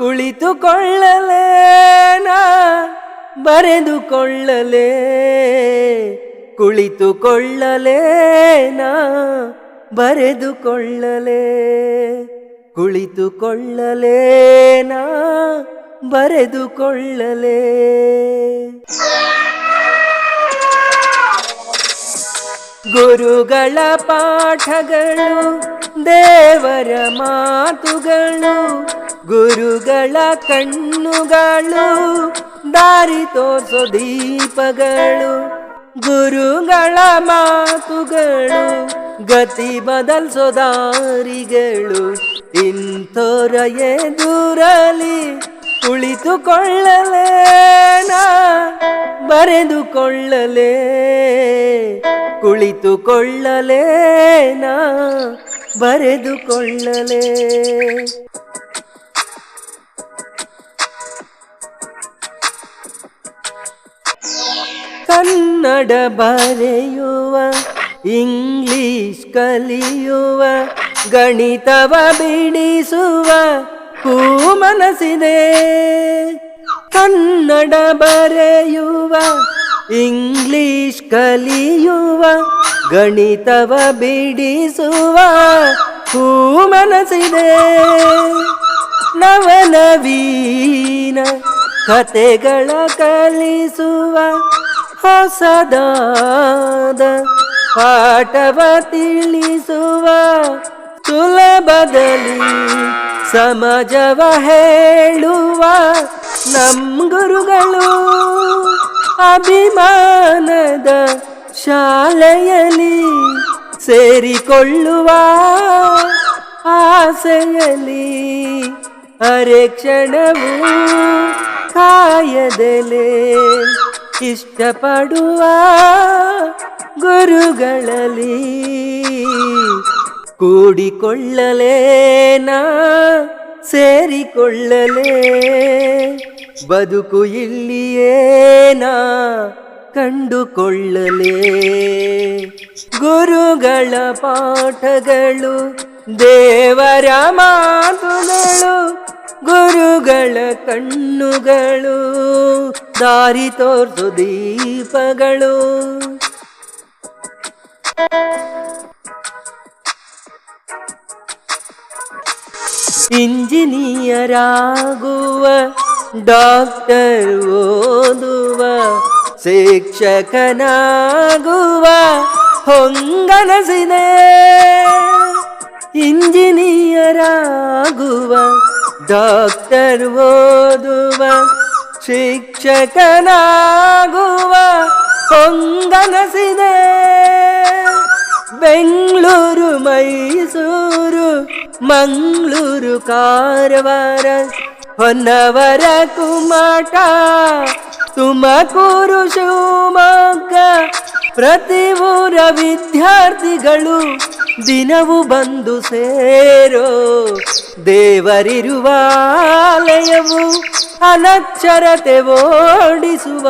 ಕುಳಿತುಕೊಳ್ಳಲೇನಾ? ಬರೆದುಕೊಳ್ಳಲೇ ಕುಳಿತುಕೊಳ್ಳಲೇನ? ಬರೆದುಕೊಳ್ಳಲೇ ಕುಳಿತುಕೊಳ್ಳಲೇನ? ಬರೆದುಕೊಳ್ಳಲೇ ಗುರುಗಳ ಪಾಠಗಳು ದೇವರ ಮಾತುಗಳು ಗುರುಗಳ ಕಣ್ಣುಗಳು, ದಾರಿ ತೋರಿಸೋ ದೀಪಗಳು, ಗುರುಗಳ ಮಾತುಗಳು, ಗತಿ ಬದಲ್ಸೋ ದಾರಿಗಳು. ಇಂಥೋರ ಎದುರಲಿ ಕುಳಿತುಕೊಳ್ಳಲೇನಾ? ಬರೆದುಕೊಳ್ಳಲೇ ಕುಳಿತುಕೊಳ್ಳಲೇನಾ? ಬರೆದುಕೊಳ್ಳಲೇ ಕನ್ನಡ ಬರೆಯುವ ಇಂಗ್ಲಿಷ್ ಕಲಿಯುವ, ಗಣಿತವ ಬಿಡಿಸುವ ಕೂ ಮನಸ್ಸಿದೆ. ಕನ್ನಡ ಬರೆಯುವ, ಇಂಗ್ಲಿಷ್ ಕಲಿಯುವ, ಗಣಿತವ ಬಿಡಿಸುವ ಕೂ ಮನಸ್ಸಿದೆ. ನವನವೀನ ಕತೆಗಳ ಕಲಿಸುವ ಹೊಸದಾದ ಪಾಠವ ತಿಳಿಸುವ ಸುಲಭದಲ್ಲಿ ಸಮಾಜವ ಹೇಳುವ ನಮ್ ಗುರುಗಳು ಅಭಿಮಾನದ ಶಾಲೆಯಲ್ಲಿ ಸೇರಿಕೊಳ್ಳುವ ಆಸೆಯಲ್ಲಿ ಅರೆ ಕ್ಷಣವೂ ಕಾಯದೆಲೆ. ಇಷ್ಟಪಡುವ ಗುರುಗಳಲ್ಲಿ ಕೂಡಿಕೊಳ್ಳಲೇನ ಸೇರಿಕೊಳ್ಳಲೇ. ಬದುಕು ಇಲ್ಲಿಯೇನ ಕಂಡುಕೊಳ್ಳಲೇ. ಗುರುಗಳ ಪಾಠಗಳು ದೇವರ ಮಾತುಗಳು ಗುರುಗಳ ಕಣ್ಣುಗಳು. ದಾರಿ ತೋರ್ಸು ದೀಪಗಳು. ಇಂಜಿನಿಯರ್ ಆಗುವ ಡಾಕ್ಟರ್ ಓದುವ ಶಿಕ್ಷಕನಾಗುವ ಹೊಂಗನಸಿದೆ. ಇಂಜಿನಿಯರ್ ಆಗುವ ಡಾಕ್ಟರ್ ಓದುವ ಶಿಕ್ಷಕನಾಗುವ ಹೊಂಗನಸಿದೆ. ಬೆಂಗಳೂರು ಮೈಸೂರು ಮಂಗಳೂರು ಕಾರವಾರ ಹೊನ್ನವರ ಕುಮಟ ತುಮಕೂರು ಶಿವಮೊಗ್ಗ ಪ್ರತಿ ಊರ ವಿದ್ಯಾರ್ಥಿಗಳು ದಿನವು ಬಂದು ಸೇರೋ ದೇವರಿರುವ ಆಲಯವು ಅನಕ್ಷರತೆ ಓಡಿಸುವ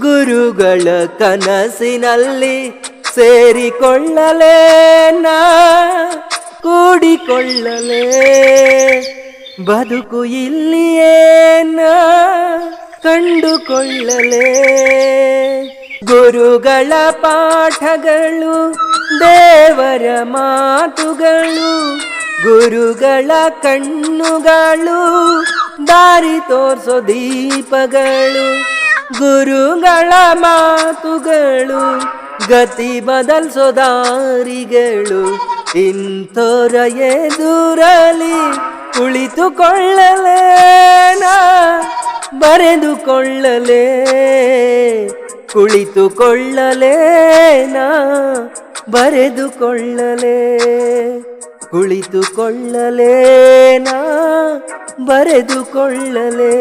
ಗುರುಗಳ ಕನಸಿನಲ್ಲಿ ಸೇರಿಕೊಳ್ಳಲೇನ, ಕೂಡಿಕೊಳ್ಳಲೇ. ಬದುಕು ಇಲ್ಲಿಯೇನ, ಕಂಡುಕೊಳ್ಳಲೇ. ಗುರುಗಳ ಪಾಠಗಳು ದೇವರ ಮಾತುಗಳು, ಗುರುಗಳ ಕಣ್ಣುಗಳು, ದಾರಿ ತೋರಿಸೋ ದೀಪಗಳು, ಗುರುಗಳ ಮಾತುಗಳು, ಗತಿ ಬದಲ್ಸೋ ದಾರಿಗಳು. ಇಂಥೋರ ಎದುರಲಿ ಕುಳಿತುಕೊಳ್ಳಲೇನ ಬರೆದುಕೊಳ್ಳಲೇ ಕುಳಿತುಕೊಳ್ಳಲೇನಾ. ಬರೆದುಕೊಳ್ಳಲೇ ಕುಳಿತುಕೊಳ್ಳಲೇನಾ ಬರೆದುಕೊಳ್ಳಲೇ.